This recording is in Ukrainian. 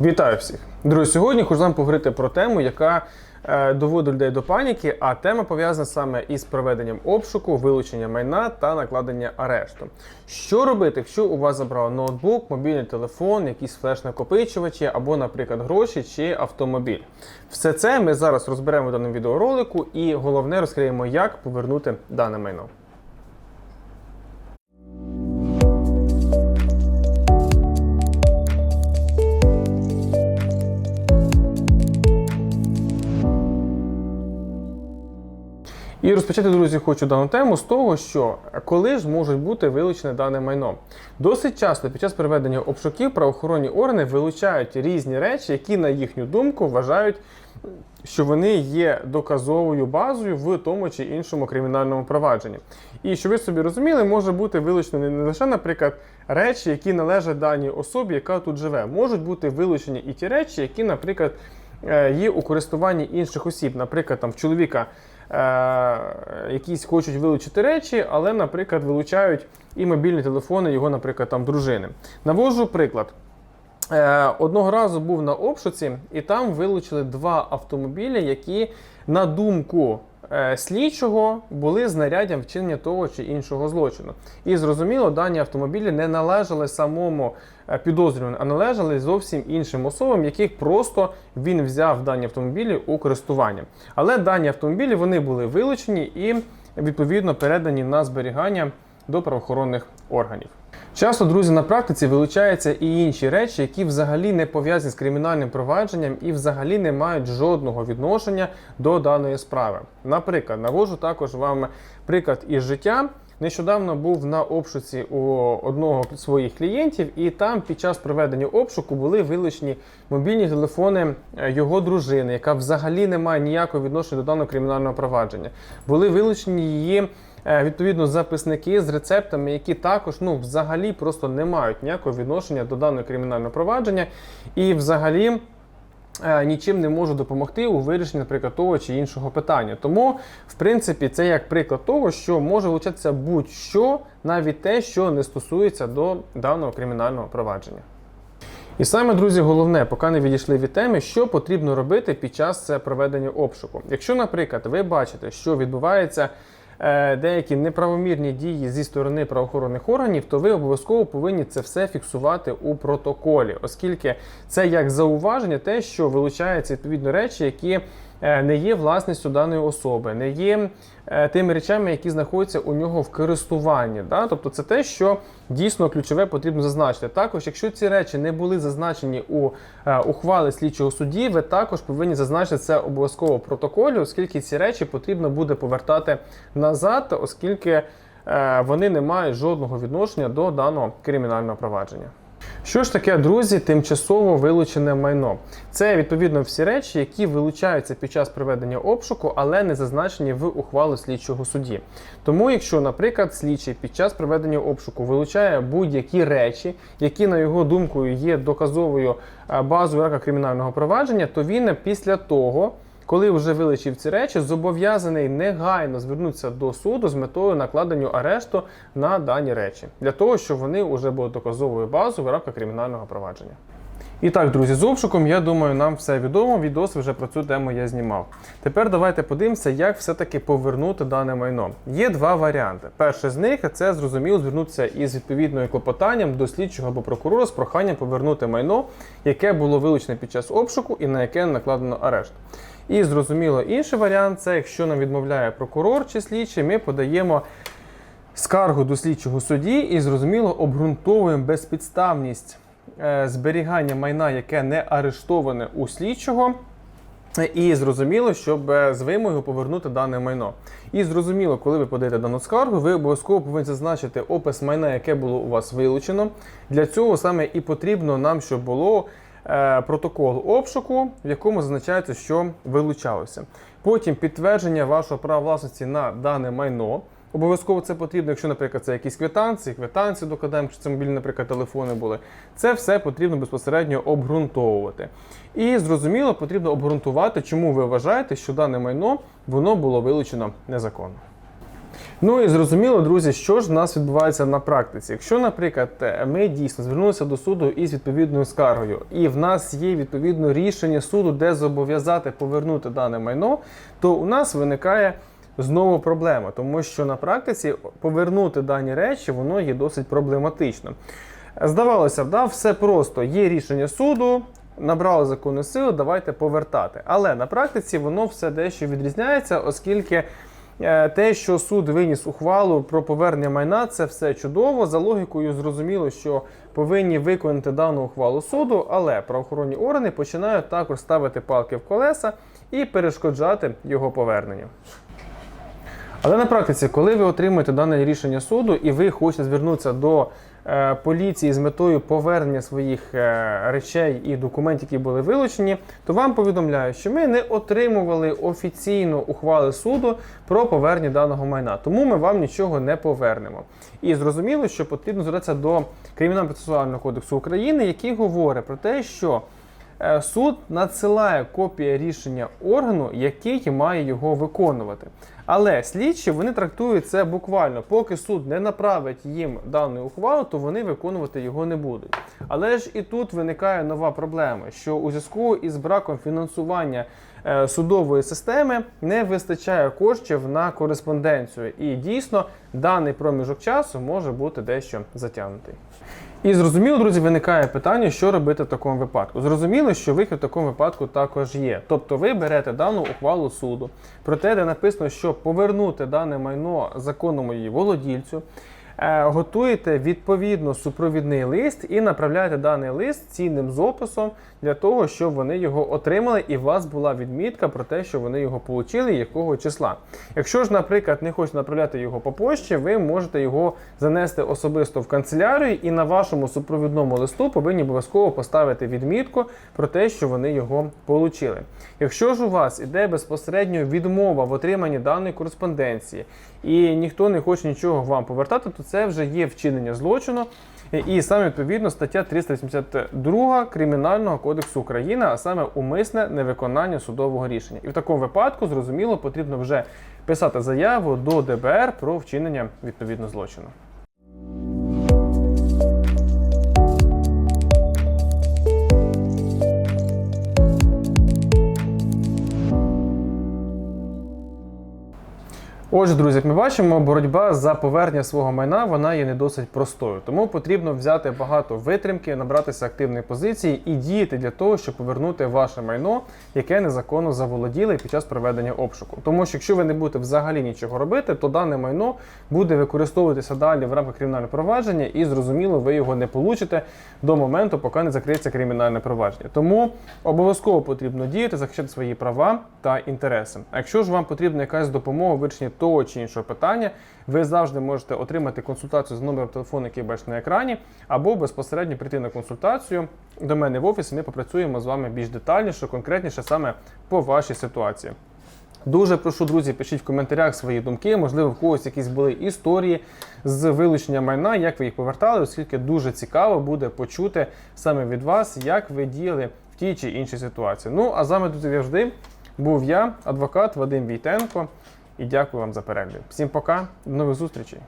Вітаю всіх! Друзі, сьогодні хочу з вами поговорити про тему, яка е, доводить людей до паніки, а тема пов'язана саме із проведенням обшуку, вилучення майна та накладення арешту. Що робити, якщо у вас забрав ноутбук, мобільний телефон, якісь флеш-накопичувачі або, наприклад, гроші чи автомобіль? Все це ми зараз розберемо в даному відеоролику і головне розкриємо, як повернути дане майно. І розпочати, друзі, хочу дану тему з того, що коли ж можуть бути вилучене дане майно. Досить часто під час проведення обшуків правоохоронні органи вилучають різні речі, які, на їхню думку, вважають, що вони є доказовою базою в тому чи іншому кримінальному провадженні. І щоб ви собі розуміли, може бути вилучено не лише, наприклад, речі, які належать даній особі, яка тут живе. Можуть бути вилучені і ті речі, які, наприклад, е, є у користуванні інших осіб. Наприклад, там в чоловіка е, якісь хочуть вилучити речі, але, наприклад, вилучають і мобільні телефони його, наприклад, там дружини. Навожу приклад. Е, Одного разу був на обшуці, і там вилучили два автомобілі, які, на думку е, слідчого, були знаряддям вчинення того чи іншого злочину. І зрозуміло, дані автомобілі не належали самому е, підозрюваному, а належали зовсім іншим особам, яких просто він взяв дані автомобілі у користування. Але дані автомобілі вони були вилучені і відповідно передані на зберігання до правоохоронних органів. Часто, друзі, на практиці вилучаються і інші речі, які взагалі не пов'язані з кримінальним провадженням і взагалі не мають жодного відношення до даної справи. Наприклад, навожу також вам приклад із життя. Нещодавно був на обшуці у одного з своїх клієнтів, і там під час проведення обшуку були вилучені мобільні телефони е, його дружини, яка взагалі не має ніякого відношення до даного кримінального провадження. Були вилучені її. Е, Відповідно, записники з рецептами, які також ну взагалі просто не мають ніякого відношення до даного кримінального провадження, і взагалі е, нічим не можу допомогти у вирішенні, наприклад, того чи іншого питання. Тому, в принципі, це як приклад того, що може вилучатися будь-що, навіть те, що не стосується до даного кримінального провадження. І саме, друзі, головне, поки не відійшли від теми, що потрібно робити під час е, проведення обшуку. Якщо, наприклад, ви бачите, що відбувається деякі неправомірні дії зі сторони правоохоронних органів, то ви обов'язково повинні це все фіксувати у протоколі, оскільки це як зауваження, те, що вилучаються відповідно речі, які е, не є власністю даної особи, не є е, тими речами, які знаходяться у нього в користуванні. Да? Тобто це те, що дійсно ключове потрібно зазначити. Також, якщо ці речі не були зазначені у е, ухвали слідчого судді, ви також повинні зазначити це обов'язково в протоколі, оскільки ці речі потрібно буде повертати назад, оскільки е, вони не мають жодного відношення до даного кримінального провадження. Що ж таке, друзі, тимчасово вилучене майно? Це відповідно всі речі, які вилучаються під час проведення обшуку, але не зазначені в ухвалу слідчого судді. Тому, якщо, наприклад, слідчий під час проведення обшуку вилучає будь-які речі, які, на його думку, є доказовою е, базою в рамках кримінального провадження, то він після того. Коли вже вилучив ці речі, зобов'язаний негайно звернутися до суду з метою накладення арешту на дані речі, для того, щоб вони вже були доказовою базою в рамках кримінального провадження. І так, друзі, з обшуком, я думаю, нам все відомо. Відос вже про цю тему я знімав. Тепер давайте подивимося, як все-таки повернути дане майно. Є два варіанти. Перший з них це зрозуміло звернутися із відповідною клопотанням до слідчого або прокурора з проханням повернути майно, яке було вилучене під час обшуку і на яке накладено арешт. І зрозуміло, інший варіант це якщо нам відмовляє прокурор чи слідчий, ми подаємо скаргу до слідчого судді і зрозуміло обґрунтовуємо безпідставність е, зберігання майна, яке не арештоване у слідчого. І зрозуміло, щоб е, з вимогою повернути дане майно. І зрозуміло, коли ви подаєте дану скаргу, ви обов'язково повинні зазначити опис майна, яке було у вас вилучено. Для цього саме і потрібно нам, щоб було протокол обшуку, в якому зазначається, що вилучалося. Потім підтвердження вашого права власності на дане майно. Обов'язково це потрібно, якщо, наприклад, це якісь квитанції, квитанції докладаємо, чи це мобільні, наприклад, телефони були. Це все потрібно безпосередньо обґрунтовувати. І зрозуміло, потрібно обґрунтувати, чому ви вважаєте, що дане майно воно було вилучено незаконно. Ну і зрозуміло, друзі, що ж в нас відбувається на практиці. Якщо, наприклад, е, ми дійсно звернулися до суду із відповідною скаргою, і в нас є відповідно рішення суду, де зобов'язати повернути дане майно, то у нас виникає знову проблема, тому що на практиці повернути дані речі воно є досить проблематично. Здавалося б, да, все просто. Є рішення суду, набрало законну силу, давайте повертати. Але на практиці воно все дещо відрізняється, оскільки те, що суд виніс ухвалу про повернення майна, це все чудово. За логікою зрозуміло, що повинні виконати дану ухвалу суду, але правоохоронні органи починають також ставити палки в колеса і перешкоджати його поверненню. Але на практиці, коли ви отримуєте дане рішення суду і ви хочете звернутися до е, поліції з метою повернення своїх е, речей і документів, які були вилучені, то вам повідомляють, що ми не отримували офіційно ухвали суду про повернення даного майна, тому ми вам нічого не повернемо. І зрозуміло, що потрібно звертатися до Кримінально-процесуального кодексу України, який говорить про те, що Е, Суд надсилає копія рішення органу, який має його виконувати. Але слідчі вони трактують це буквально. Поки суд не направить їм дану ухвалу, то вони виконувати його не будуть. Але ж і тут виникає нова проблема, що у зв'язку із браком фінансування е, судової системи не вистачає коштів на кореспонденцію. І дійсно даний проміжок часу може бути дещо затягнутий. І зрозуміло, друзі, виникає питання, що робити в такому випадку. Зрозуміло, що вихід в такому випадку також є. Тобто ви берете дану ухвалу суду, про те, де написано, що повернути дане майно законному її володільцю. е, Готуєте відповідно супровідний лист і направляєте даний лист цінним з описом для того, щоб вони його отримали, і у вас була відмітка про те, що вони його отримали, якого числа. Якщо ж, наприклад, не хочете направляти його по пошті, ви можете його занести особисто в канцелярію, і на вашому супровідному листу повинні обов'язково поставити відмітку про те, що вони його отримали. Якщо ж у вас іде безпосередньо відмова в отриманні даної кореспонденції, і ніхто не хоче нічого вам повертати, то це вже є вчинення злочину. І саме відповідно стаття 382 Кримінального кодексу України, а саме умисне невиконання судового рішення. І в такому випадку, зрозуміло, потрібно вже писати заяву до ДБР про вчинення відповідно злочину. Отже, друзі, як ми бачимо, боротьба за повернення свого майна вона є не досить простою. Тому потрібно взяти багато витримки, набратися активної позиції і діяти для того, щоб повернути ваше майно, яке незаконно заволоділи під час проведення обшуку. Тому що якщо ви не будете взагалі нічого робити, то дане майно буде використовуватися далі в рамках кримінального провадження, і зрозуміло, ви його не получите до моменту, поки не закриється кримінальне провадження. Тому обов'язково потрібно діяти, захищати свої права та інтереси. А якщо ж вам потрібна якась допомога в вирішенні того чи іншого питання, ви завжди можете отримати консультацію з номером телефону, який бачите на екрані, або безпосередньо прийти на консультацію до мене в офіс, і ми попрацюємо з вами більш детальніше, конкретніше саме по вашій ситуації. Дуже прошу, друзі, пишіть в коментарях свої думки. Можливо, в когось якісь були історії з вилучення майна, як ви їх повертали, оскільки дуже цікаво буде почути саме від вас, як ви діяли в тій чи іншій ситуації. Ну а з вами тут завжди був я, адвокат Вадим Війтенко, і дякую вам за перегляд. Всім пока, до нових зустрічей.